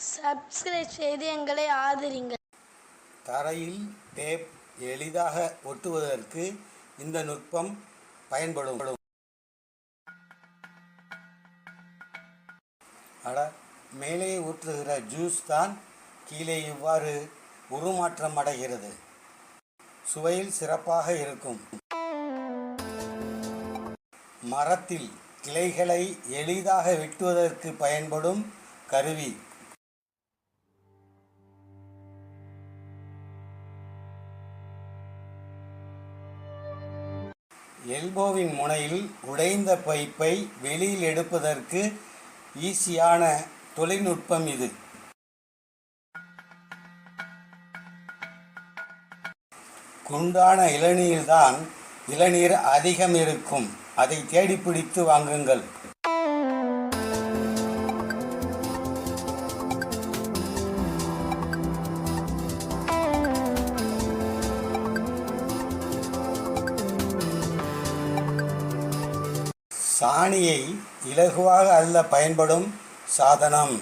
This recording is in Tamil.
சப்ஸ்கிரைப் செய்து எங்களை ஆதரிங்கள். தரையில் டேப் எளிதாக ஒட்டுவதற்கு இந்த நுட்பம் பயன்படும். அட மேலே ஊற்றுகிற ஜூஸ் தான் கீழே இவ்வாறு உருமாற்றம் அடைகிறது. சுவையில் சிறப்பாக இருக்கும். மரத்தில் கிளைகளை எளிதாக வெட்டுவதற்கு பயன்படும் கருவி. எல்போவின் முனையில் உடைந்த பைப்பை வெளியில் எடுப்பதற்கு ஈஸியான தொழில்நுட்பம் இது. குண்டான இளநீர்தான் இளநீர் அதிகம் இருக்கும். அதை தேடி பிடித்து வாங்குங்கள். சாணியை இலகுவாக அள்ள பயன்படும் சாதனம்.